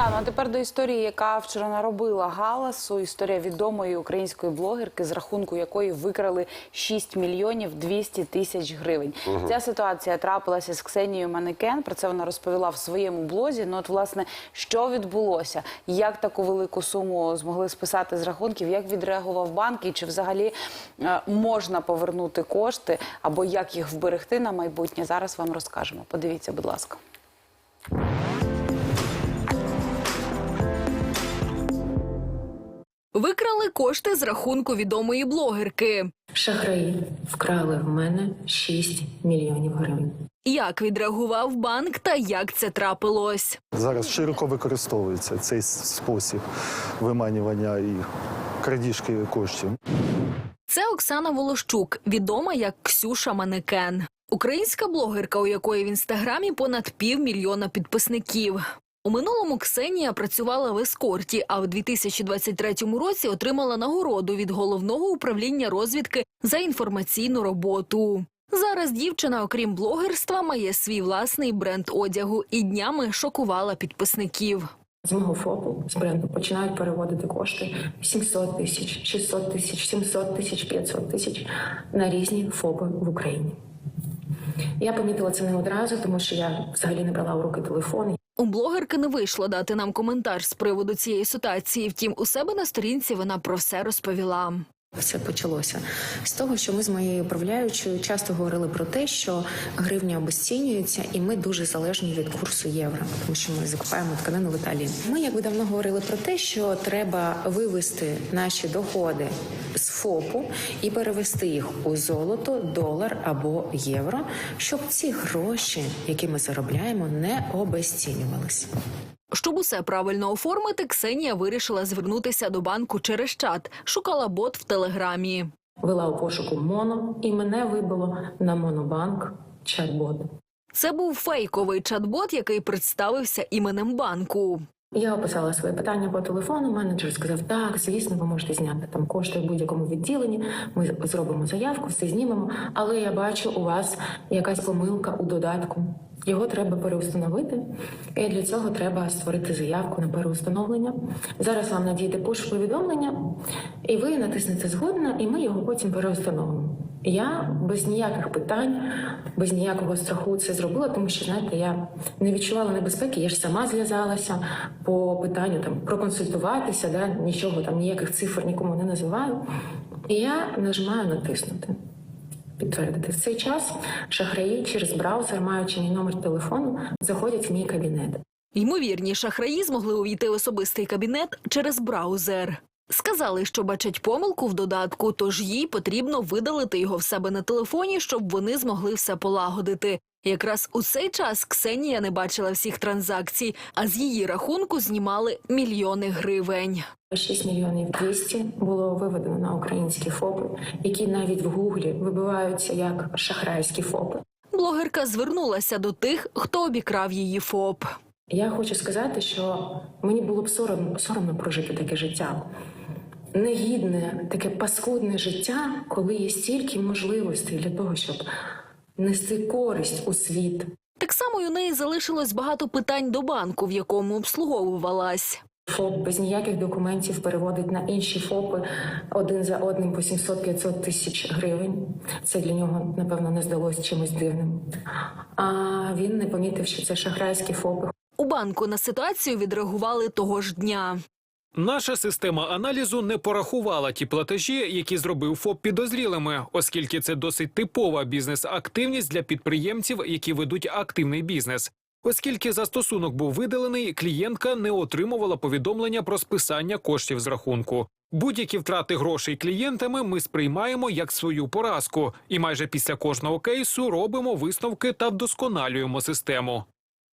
Так, ну а тепер до історії, яка вчора наробила галасу. Історія відомої української блогерки, з рахунку якої викрали 6 мільйонів 200 тисяч гривень. Ця ситуація трапилася з Ксенією Манекен. Про це вона розповіла в своєму блозі. Ну, от, власне, що відбулося, як таку велику суму змогли списати з рахунків, як відреагував банк, і чи взагалі е, можна повернути кошти, або як їх вберегти на майбутнє. Зараз вам розкажемо. Подивіться, будь ласка. Викрали кошти з рахунку відомої блогерки. Шахраї вкрали в мене 6 мільйонів гривень. Як відреагував банк та як це трапилось? Зараз широко використовується цей спосіб виманювання і крадіжки коштів. Це Оксана Волощук, відома як Ксюша Манекен. Українська блогерка, у якої в інстаграмі понад півмільйона підписників. У минулому Ксенія працювала в ескорті, а в 2023 році отримала нагороду від головного управління розвідки за інформаційну роботу. Зараз дівчина, окрім блогерства, має свій власний бренд одягу і днями шокувала підписників. З мого ФОПу з бренду починають переводити кошти 700 тисяч, 600 тисяч, 700 тисяч, 500 тисяч на різні ФОПи в Україні. Я помітила це не одразу, тому що я взагалі не брала у руки телефон. У блогерки не вийшло дати нам коментар з приводу цієї ситуації. Втім, у себе на сторінці вона про все розповіла. Все почалося з того, що ми з моєю управляючою часто говорили про те, що гривня обесцінюється, і ми дуже залежні від курсу євро, тому що ми закупаємо тканину в Італії. Ми якби давно говорили про те, що треба вивести наші доходи з ФОПу і перевести їх у золото, долар або євро, щоб ці гроші, які ми заробляємо, не обесцінювалися. Щоб усе правильно оформити, Ксенія вирішила звернутися до банку через чат. Шукала бот в телеграмі. Вела у пошуку моно, і мене вибило на монобанк чат-бот. Це був фейковий чат-бот, який представився іменем банку. Я описала своє питання по телефону. Менеджер сказав: так, звісно, ви можете зняти там кошти в будь-якому відділенні. Ми зробимо заявку, все знімемо. Але я бачу, у вас якась помилка у додатку. Його треба переустановити, і для цього треба створити заявку на переустановлення. Зараз вам надійде пуш повідомлення, і ви натиснете згодна, і ми його потім переустановимо. Я без ніяких питань, без ніякого страху це зробила, тому що знаєте, я не відчувала небезпеки. Я ж сама зв'язалася по питанню там проконсультуватися, да нічого там, ніяких цифр нікому не називаю. І я нажимаю натиснути. Підтвердити в цей час шахраї через браузер, маючи мій номер телефону, заходять в мій кабінет. Ймовірні шахраї змогли увійти в особистий кабінет через браузер. Сказали, що бачать помилку в додатку, тож їй потрібно видалити його в себе на телефоні, щоб вони змогли все полагодити. Якраз у цей час Ксенія не бачила всіх транзакцій, а з її рахунку знімали мільйони гривень. 6 мільйонів 200 було виведено на українські ФОПи, які навіть в Гуглі вибиваються як шахрайські ФОПи. Блогерка звернулася до тих, хто обікрав її ФОП. Я хочу сказати, що мені було б соромно, соромно прожити таке життя. Негідне, таке паскудне життя, коли є стільки можливостей для того, щоб нести користь у світ. Так само у неї залишилось багато питань до банку, в якому обслуговувалась. ФОП без ніяких документів переводить на інші ФОПи один за одним по 700-500 тисяч гривень. Це для нього, напевно, не здалося чимось дивним. А він не помітив, що це шахрайські ФОПи. У банку на ситуацію відреагували того ж дня. Наша система аналізу не порахувала ті платежі, які зробив ФОП підозрілими, оскільки це досить типова бізнес-активність для підприємців, які ведуть активний бізнес. Оскільки застосунок був видалений, клієнтка не отримувала повідомлення про списання коштів з рахунку. Будь-які втрати грошей клієнтами ми сприймаємо як свою поразку, і майже після кожного кейсу робимо висновки та вдосконалюємо систему.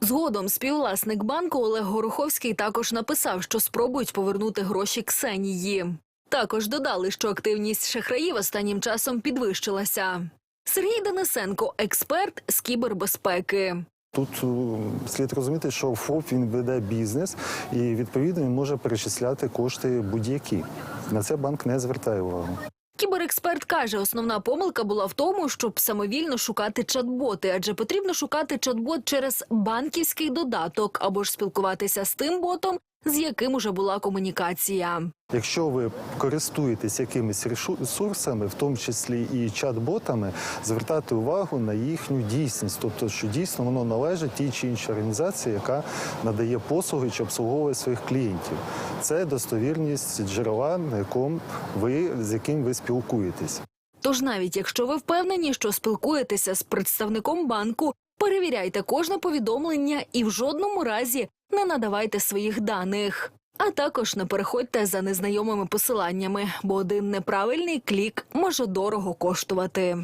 Згодом співвласник банку Олег Гороховський також написав, що спробують повернути гроші Ксенії. Також додали, що активність шахраїв останнім часом підвищилася. Сергій Денисенко, експерт з кібербезпеки. Тут е, слід розуміти, що ФОП він веде бізнес і відповідно він може перечисляти кошти будь-які. На це банк не звертає увагу. Кіберексперт каже, основна помилка була в тому, щоб самовільно шукати чат-боти, адже потрібно шукати чат-бот через банківський додаток або ж спілкуватися з тим ботом, з яким уже була комунікація. Якщо ви користуєтесь якимись ресурсами, в тому числі і чат-ботами, звертати увагу на їхню дійсність, тобто, що дійсно воно належить тій чи іншій організації, яка надає послуги чи обслуговує своїх клієнтів. Це достовірність джерела, на якому ви з яким ви спілкуєтесь. Тож навіть якщо ви впевнені, що спілкуєтеся з представником банку, перевіряйте кожне повідомлення і в жодному разі не надавайте своїх даних. А також не переходьте за незнайомими посиланнями, бо один неправильний клік може дорого коштувати.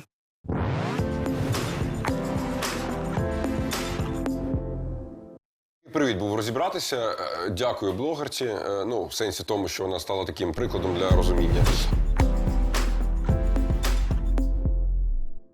Привіт, був розібратися. Е, Дякую блогерці. е, Ну, в сенсі тому, що вона стала таким прикладом для розуміння.